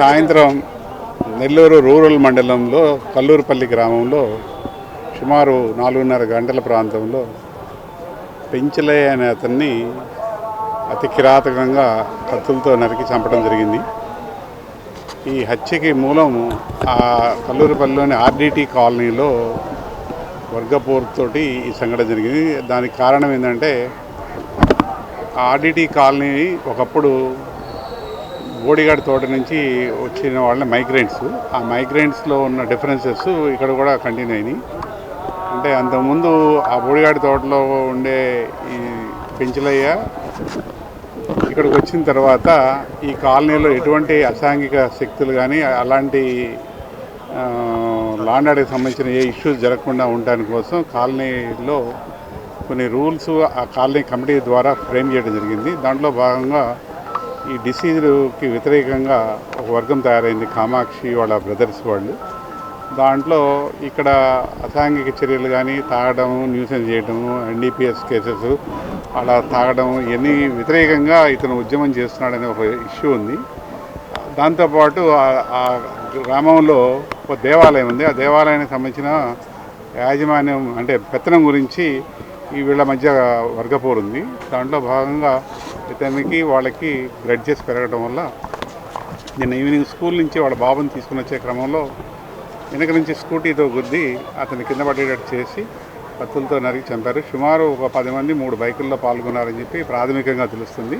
సాయంత్రం నెల్లూరు రూరల్ మండలంలో కల్లూరుపల్లి గ్రామంలో సుమారు నాలుగున్నర గంటల ప్రాంతంలో పెంచలయ్య అనే అతన్ని అతి కిరాతకంగా కత్తులతో నరికి చంపడం జరిగింది. ఈ హత్యకి మూలం ఆ కల్లూరుపల్లిలోని ఆర్డీటీ కాలనీలో వర్గపోరుతోటి ఈ సంఘటన జరిగింది. దానికి కారణం ఏంటంటే ఆర్డీటీ కాలనీ ఒకప్పుడు బోడిగాడి తోట నుంచి వచ్చిన వాళ్ళ మైగ్రెంట్స్ ఆ మైగ్రెంట్స్లో ఉన్న డిఫరెన్సెస్ ఇక్కడ కూడా కంటిన్యూ అయినాయి. అంటే అంతకుముందు ఆ బోడిగాడి తోటలో ఉండే ఈ పెంచలయ్య ఇక్కడికి వచ్చిన తర్వాత ఈ కాలనీలో ఎటువంటి అసాంఘిక శక్తులు కానీ అలాంటి లాండాడికి సంబంధించిన ఏ ఇష్యూస్ జరగకుండా ఉండడానికి కోసం కాలనీలో కొన్ని రూల్స్ ఆ కాలనీ కమిటీ ద్వారా ఫ్రేమ్ చేయడం జరిగింది. దాంట్లో భాగంగా ఈ డిసీజ్కి వ్యతిరేకంగా ఒక వర్గం తయారైంది కామాక్షి వాళ్ళ బ్రదర్స్ వాళ్ళు. దాంట్లో ఇక్కడ అసాంఘిక చర్యలు కానీ తాగడం న్యూసెన్స్ చేయడం ఎన్డీపీఎస్ కేసెస్ అలా తాగడం ఇవన్నీ వ్యతిరేకంగా ఇతను ఉద్యమం చేస్తున్నాడనే ఒక ఇష్యూ ఉంది. దాంతోపాటు ఆ- ఆ గ్రామంలో ఒక దేవాలయం ఉంది. ఆ దేవాలయానికి సంబంధించిన యాజమాన్యం అంటే పెత్తనం గురించి ఈ వీళ్ళ మధ్య వర్గపోరు ఉంది. దాంట్లో భాగంగా ఇతనికి వాళ్ళకి గ్రడ్జెస్ పెరగడం వల్ల నిన్న ఈవినింగ్ స్కూల్ నుంచి వాళ్ళ బాబుని తీసుకుని వచ్చే క్రమంలో వెనక నుంచి స్కూటీతో గుద్ది అతని కింద పడేటట్టు చేసి కత్తులతో నరికి చంపారు. సుమారు ఒక పది మంది మూడు బైకుల్లో పాల్గొన్నారని చెప్పి ప్రాథమికంగా తెలుస్తుంది.